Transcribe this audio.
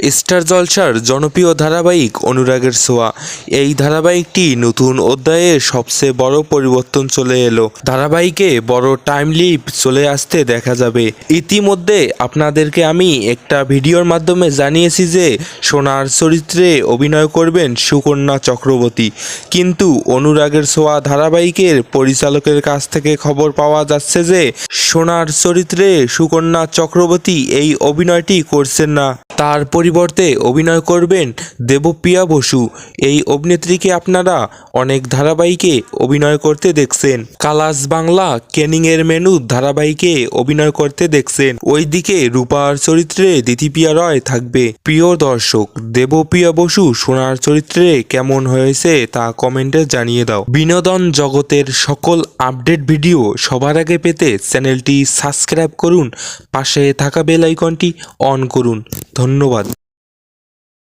Star জলসার জনপ্রিয় ধারাবাহিক অনুরাগের ছোঁয়া। এই ধারাবাহিকটি নতুন অধ্যায়ে সবচেয়ে বড় পরিবর্তন চলে এলো। ধারাবাহিকে বড় টাইম লিপ চলে আসতে দেখা যাবে। ইতিমধ্যে আপনাদেরকে আমি একটা ভিডিওর মাধ্যমে জানিয়েছি যে সোনার চরিত্রে অভিনয় করবেন সুকন্যা চক্রবর্তী। কিন্তু অনুরাগের ছোঁয়া ধারাবাহিকের পরিচালকের কাছ থেকে খবর পাওয়া যাচ্ছে যে সোনার চরিত্রে সুকন্যা চক্রবর্তী এই অভিনয়টি করছেন না। তার পরিবর্তে অভিনয় করবেন দেবপ্রিয়া বসু। এই অভিনেত্রীকে আপনারা অনেক ধারাবাহিকে অভিনয় করতে দেখছেন। কালাস বাংলা কেনিংয়ের মেনু ধারাবাহিকে অভিনয় করতে দেখছেন। ওইদিকে রূপার চরিত্রে দিতিপ্রিয়া রয় থাকবে। প্রিয় দর্শক, দেবপ্রিয়া বসু সোনার চরিত্রে কেমন হয়েছে তা কমেন্টে জানিয়ে দাও। বিনোদন জগতের সকল আপডেট ভিডিও সবার আগে পেতে চ্যানেলটি সাবস্ক্রাইব করুন, পাশে থাকা বেল আইকনটি অন করুন। ধন্যবাদ।